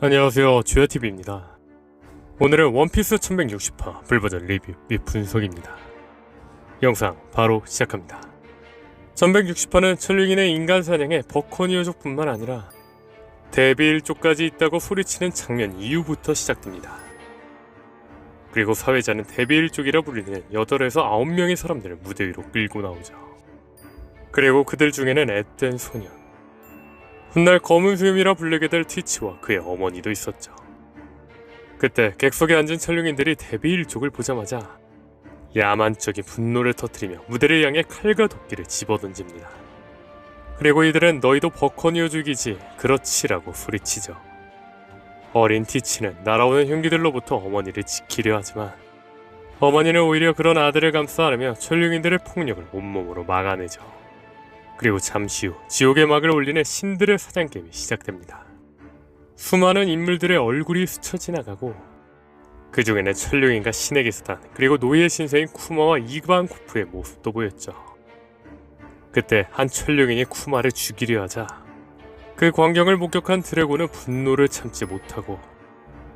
안녕하세요 주야TV입니다. 오늘은 원피스 1160화 불버전 리뷰 및 분석입니다. 영상 바로 시작합니다. 1160화는 천룡인의 인간 사냥에 버커니어족뿐만 아니라 데빌족까지 있다고 소리치는 장면 이후부터 시작됩니다. 그리고 사회자는 데빌족이라 불리는 8에서 9명의 사람들을 무대 위로 끌고 나오죠. 그리고 그들 중에는 앳된 소년 훗날 검은 수염이라 불리게 될 티치와 그의 어머니도 있었죠. 그때 객석에 앉은 천룡인들이 데비일족을 보자마자 야만적인 분노를 터뜨리며 무대를 향해 칼과 도끼를 집어던집니다. 그리고 이들은 너희도 버커니어 죽이지 그렇지라고 소리치죠. 어린 티치는 날아오는 흉기들로부터 어머니를 지키려 하지만 어머니는 오히려 그런 아들을 감싸 안으며 천룡인들의 폭력을 온몸으로 막아내죠. 그리고 잠시 후 지옥의 막을 올리는 신들의 사냥 게임이 시작됩니다. 수많은 인물들의 얼굴이 스쳐 지나가고 그 중에는 천룡인과 신의 기사단 그리고 노예 신세인 쿠마와 이반 코프의 모습도 보였죠. 그때 한 천룡인이 쿠마를 죽이려 하자 그 광경을 목격한 드래곤은 분노를 참지 못하고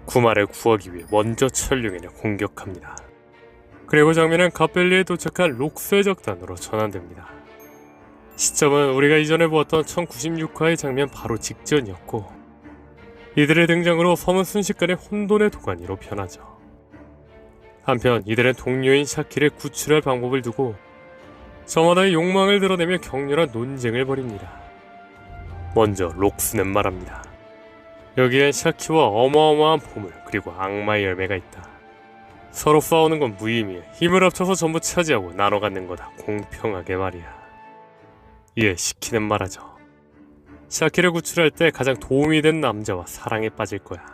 쿠마를 구하기 위해 먼저 천룡인을 공격합니다. 그리고 장면은 가벨리에 도착한 록스의 적단으로 전환됩니다. 시점은 우리가 이전에 보았던 1096화의 장면 바로 직전이었고 이들의 등장으로 섬은 순식간에 혼돈의 도가니로 변하죠. 한편 이들은 동료인 샤키를 구출할 방법을 두고 저마다의 욕망을 드러내며 격렬한 논쟁을 벌입니다. 먼저 록스는 말합니다. 여기엔 샤키와 어마어마한 보물 그리고 악마의 열매가 있다. 서로 싸우는 건 무의미해 힘을 합쳐서 전부 차지하고 나눠 갖는 거다 공평하게 말이야. 이에 시키는 말 하죠. 샤키를 구출할 때 가장 도움이 된 남자와 사랑에 빠질 거야.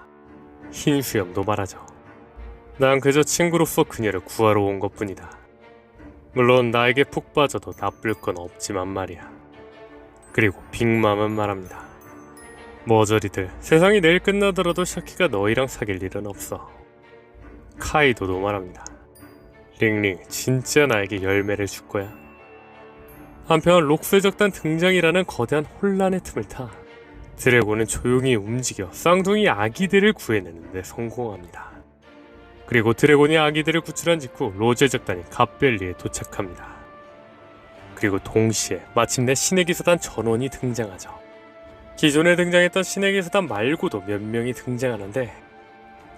흰 수염도 말하죠. 난 그저 친구로서 그녀를 구하러 온 것 뿐이다. 물론 나에게 푹 빠져도 나쁠 건 없지만 말이야. 그리고 빅맘은 말합니다. 머저리들, 세상이 내일 끝나더라도 샤키가 너희랑 사귈 일은 없어. 카이도도 말합니다. 링링, 진짜 나에게 열매를 줄 거야. 한편 록스의 적단 등장이라는 거대한 혼란의 틈을 타 드래곤은 조용히 움직여 쌍둥이 아기들을 구해내는데 성공합니다. 그리고 드래곤이 아기들을 구출한 직후 로제 적단이 갑벨리에 도착합니다. 그리고 동시에 마침내 신의 기사단 전원이 등장하죠. 기존에 등장했던 신의 기사단 말고도 몇 명이 등장하는데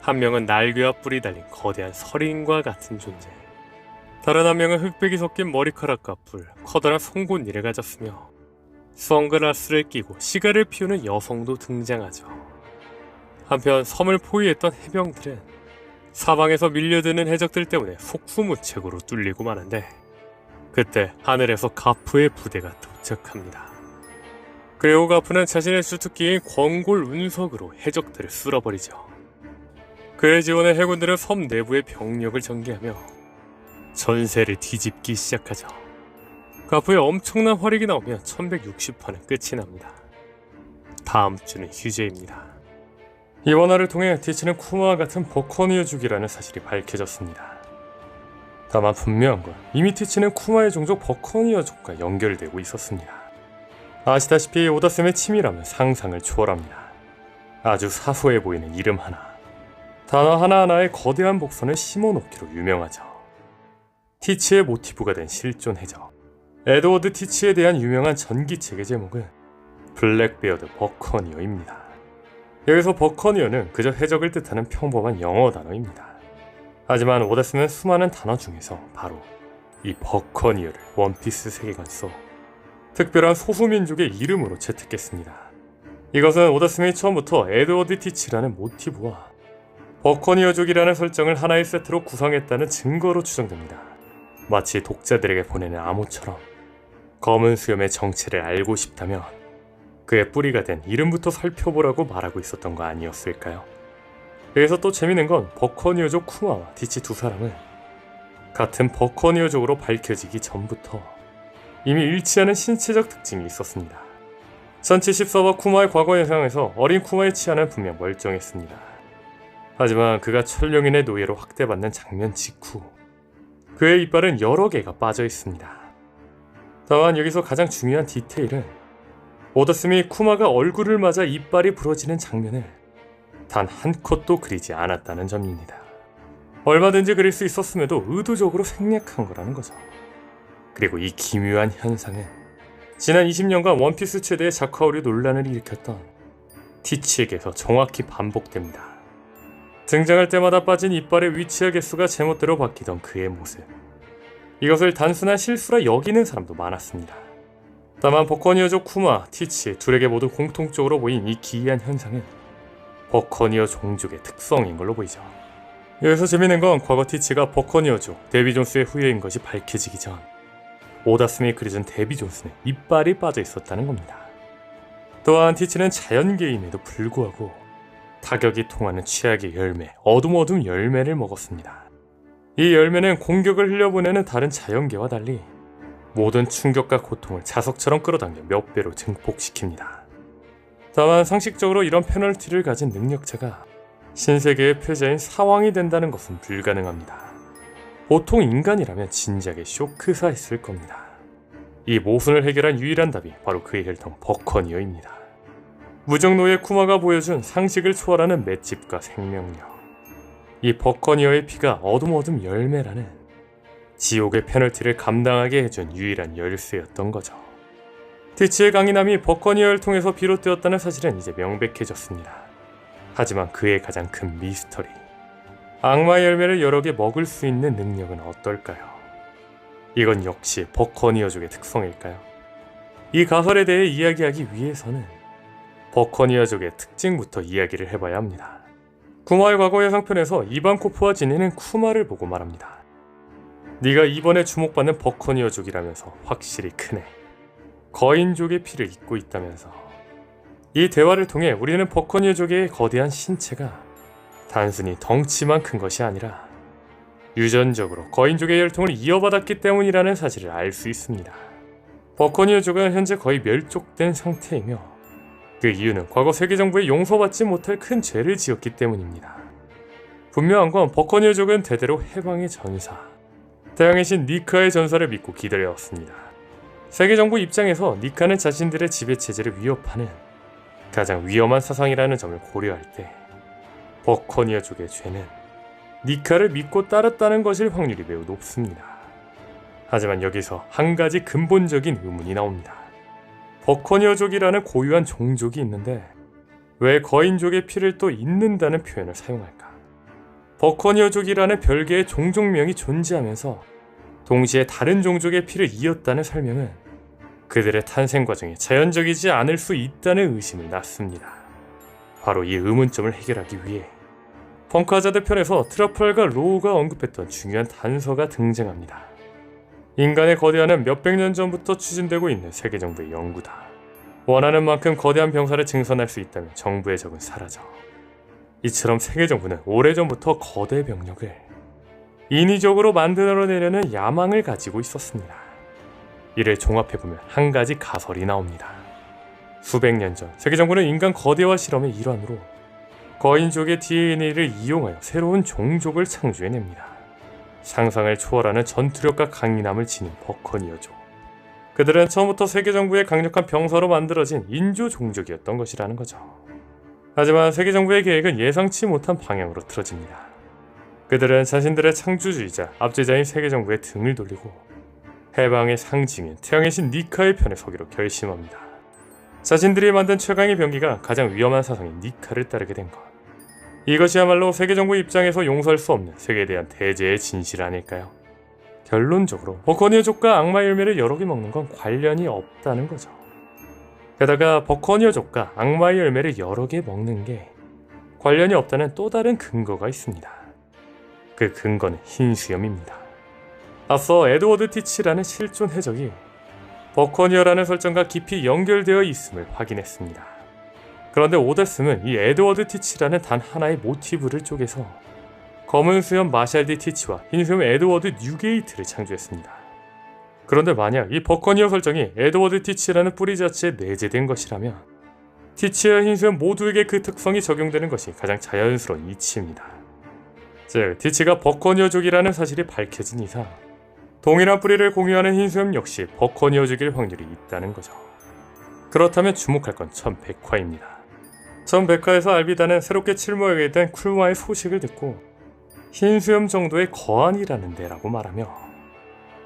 한 명은 날개와 뿔이 달린 거대한 서린과 같은 존재. 다른 한 명은 흑백이 섞인 머리카락과 뿔, 커다란 송곳니를 가졌으며 선글라스를 끼고 시가를 피우는 여성도 등장하죠. 한편 섬을 포위했던 해병들은 사방에서 밀려드는 해적들 때문에 속수무책으로 뚫리고 마는데 그때 하늘에서 가프의 부대가 도착합니다. 그리고 가프는 자신의 주특기인 권골 운석으로 해적들을 쓸어버리죠. 그의 지원에 해군들은 섬 내부의 병력을 전개하며 전세를 뒤집기 시작하죠. 가프에 엄청난 활약이 나오면 1160화는 끝이 납니다. 다음 주는 휴재입니다. 이번 화를 통해 디치는 쿠마와 같은 버커니어족이라는 사실이 밝혀졌습니다. 다만 분명한 건 이미 티치는 쿠마의 종족 버커니어족과 연결되고 있었습니다. 아시다시피 오다쌤의 치밀함은 상상을 초월합니다. 아주 사소해 보이는 이름 하나, 단어 하나하나의 거대한 복선을 심어놓기로 유명하죠. 티치의 모티브가 된 실존 해적 에드워드 티치에 대한 유명한 전기책의 제목은 블랙베어드 버커니어입니다. 여기서 버커니어는 그저 해적을 뜻하는 평범한 영어 단어입니다. 하지만 오다스는 수많은 단어 중에서 바로 이 버커니어를 원피스 세계관 속 특별한 소수민족의 이름으로 채택했습니다. 이것은 오다스이 처음부터 에드워드 티치라는 모티브와 버커니어족이라는 설정을 하나의 세트로 구성했다는 증거로 추정됩니다. 마치 독자들에게 보내는 암호처럼 검은 수염의 정체를 알고 싶다면 그의 뿌리가 된 이름부터 살펴보라고 말하고 있었던 거 아니었을까요? 여기서 또 재밌는 건 버커니어족 쿠마와 디치 두 사람은 같은 버커니어족으로 밝혀지기 전부터 이미 일치하는 신체적 특징이 있었습니다. 1074와 쿠마의 과거 영상에서 어린 쿠마의 치아는 분명 멀쩡했습니다. 하지만 그가 철령인의 노예로 확대받는 장면 직후 그의 이빨은 여러 개가 빠져 있습니다. 다만 여기서 가장 중요한 디테일은 오더스미 쿠마가 얼굴을 맞아 이빨이 부러지는 장면을 단 한 컷도 그리지 않았다는 점입니다. 얼마든지 그릴 수 있었음에도 의도적으로 생략한 거라는 거죠. 그리고 이 기묘한 현상은 지난 20년간 원피스 최대의 작화오류 논란을 일으켰던 티치에게서 정확히 반복됩니다. 등장할 때마다 빠진 이빨의 위치와 개수가 제멋대로 바뀌던 그의 모습. 이것을 단순한 실수라 여기는 사람도 많았습니다. 다만 버커니어족 쿠마, 티치 둘에게 모두 공통적으로 보인 이 기이한 현상은 버커니어 종족의 특성인 걸로 보이죠. 여기서 재밌는 건 과거 티치가 버커니어족 데비 존스의 후예인 것이 밝혀지기 전 오다스미 그려준 데비 존스는 이빨이 빠져 있었다는 겁니다. 또한 티치는 자연계임에도 불구하고 타격이 통하는 취약의 열매, 어둠어둠 열매를 먹었습니다. 이 열매는 공격을 흘려보내는 다른 자연계와 달리 모든 충격과 고통을 자석처럼 끌어당겨 몇 배로 증폭시킵니다. 다만 상식적으로 이런 페널티를 가진 능력자가 신세계의 패자인 사왕이 된다는 것은 불가능합니다. 보통 인간이라면 진작에 쇼크사 했을 겁니다. 이 모순을 해결한 유일한 답이 바로 그의 혈통 버커니어입니다. 무정노의 쿠마가 보여준 상식을 초월하는 맷집과 생명력. 이 버커니어의 피가 어둠어둠 열매라는 지옥의 페널티를 감당하게 해준 유일한 열쇠였던 거죠. 티치의 강인함이 버커니어를 통해서 비롯되었다는 사실은 이제 명백해졌습니다. 하지만 그의 가장 큰 미스터리. 악마의 열매를 여러 개 먹을 수 있는 능력은 어떨까요? 이건 역시 버커니어족의 특성일까요? 이 가설에 대해 이야기하기 위해서는 버커니어족의 특징부터 이야기를 해봐야 합니다. 쿠마의 과거 예상편에서 이반코프와 지니는 쿠마를 보고 말합니다. 네가 이번에 주목받는 버커니어족이라면서 확실히 크네. 거인족의 피를 잇고 있다면서. 이 대화를 통해 우리는 버커니어족의 거대한 신체가 단순히 덩치만 큰 것이 아니라 유전적으로 거인족의 혈통을 이어받았기 때문이라는 사실을 알 수 있습니다. 버커니어족은 현재 거의 멸족된 상태이며 그 이유는 과거 세계 정부의 용서받지 못할 큰 죄를 지었기 때문입니다. 분명한 건 버커니어족은 대대로 해방의 전사, 태양의 신 니카의 전사를 믿고 기다려왔습니다. 세계 정부 입장에서 니카는 자신들의 지배 체제를 위협하는 가장 위험한 사상이라는 점을 고려할 때 버커니어족의 죄는 니카를 믿고 따랐다는 것일 확률이 매우 높습니다. 하지만 여기서 한 가지 근본적인 의문이 나옵니다. 버커니어족이라는 고유한 종족이 있는데 왜 거인족의 피를 또 잇는다는 표현을 사용할까? 버커니어족이라는 별개의 종족명이 존재하면서 동시에 다른 종족의 피를 이었다는 설명은 그들의 탄생 과정이 자연적이지 않을 수 있다는 의심을 낳습니다. 바로 이 의문점을 해결하기 위해 펑크하자드 편에서 트러플과 로우가 언급했던 중요한 단서가 등장합니다. 인간의 거대한은 몇백 년 전부터 추진되고 있는 세계 정부의 연구다. 원하는 만큼 거대한 병사를 증선할 수 있다면 정부의 적은 사라져. 이처럼 세계 정부는 오래전부터 거대 병력을 인위적으로 만들어내려는 야망을 가지고 있었습니다. 이를 종합해보면 한 가지 가설이 나옵니다. 수백 년 전 세계 정부는 인간 거대화 실험의 일환으로 거인족의 DNA를 이용하여 새로운 종족을 창조해냅니다. 상상을 초월하는 전투력과 강인함을 지닌 버커니어족. 그들은 처음부터 세계 정부의 강력한 병사로 만들어진 인조 종족이었던 것이라는 거죠. 하지만 세계 정부의 계획은 예상치 못한 방향으로 틀어집니다. 그들은 자신들의 창조주의자, 압제자인 세계 정부의 등을 돌리고 해방의 상징인 태양의 신 니카의 편에 서기로 결심합니다. 자신들이 만든 최강의 병기가 가장 위험한 사상인 니카를 따르게 된 것. 이것이야말로 세계 정부 입장에서 용서할 수 없는 세계에 대한 대제의 진실 아닐까요? 결론적으로 버커니어족과 악마 열매를 여러 개 먹는 건 관련이 없다는 거죠. 게다가 버커니어 족과 악마의 열매를 여러 개 먹는 게 관련이 없다는 또 다른 근거가 있습니다. 그 근거는 흰 수염입니다. 앞서 에드워드 티치라는 실존 해적이 버커니어라는 설정과 깊이 연결되어 있음을 확인했습니다. 그런데 오데스는 이 에드워드 티치라는 단 하나의 모티브를 쪼개서 검은 수염 마샬디 티치와 흰 수염 에드워드 뉴게이트를 창조했습니다. 그런데 만약 이 버커니어 설정이 에드워드 티치라는 뿌리 자체에 내재된 것이라면 티치와 흰 수염 모두에게 그 특성이 적용되는 것이 가장 자연스러운 이치입니다. 즉, 티치가 버커니어족이라는 사실이 밝혀진 이상 동일한 뿌리를 공유하는 흰 수염 역시 버커니어족일 확률이 있다는 거죠. 그렇다면 주목할 건 천백화입니다. 전 백화에서 알비다는 새롭게 출모하게 된 쿨마의 소식을 듣고 흰 수염 정도의 거안이라는 데라고 말하며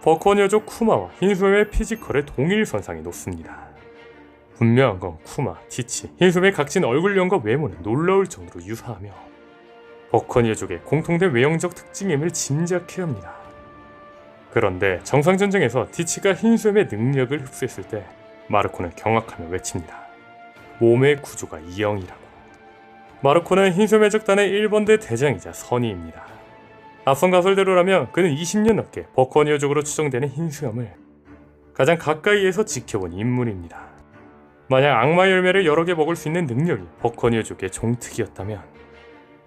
버커니어족 쿠마와 흰 수염의 피지컬을 동일 선상에 놓습니다. 분명한 건 쿠마, 티치, 흰 수염의 각진 얼굴형과 외모는 놀라울 정도로 유사하며 버커니어족의 공통된 외형적 특징임을 짐작해야 합니다. 그런데 정상전쟁에서 티치가 흰 수염의 능력을 흡수했을 때 마르코는 경악하며 외칩니다. 몸의 구조가 이형이라고. 마르코는 흰수염의 적단의 1번대 대장이자 선의입니다. 앞선 가설대로라면 그는 20년 넘게 버커니어족으로 추정되는 흰수염을 가장 가까이에서 지켜본 인물입니다. 만약 악마 열매를 여러 개 먹을 수 있는 능력이 버커니어족의 종특이었다면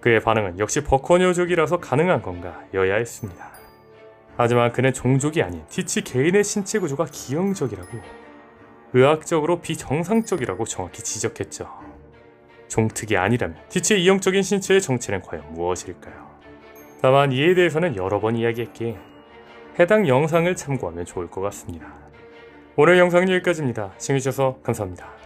그의 반응은 역시 버커니어족이라서 가능한 건가 여야 했습니다. 하지만 그는 종족이 아닌 티치 개인의 신체 구조가 기형적이라고 의학적으로 비정상적이라고 정확히 지적했죠. 종특이 아니라면 티치의 이형적인 신체의 정체는 과연 무엇일까요? 다만 이에 대해서는 여러 번 이야기했기에 해당 영상을 참고하면 좋을 것 같습니다. 오늘 영상은 여기까지입니다. 시청해주셔서 감사합니다.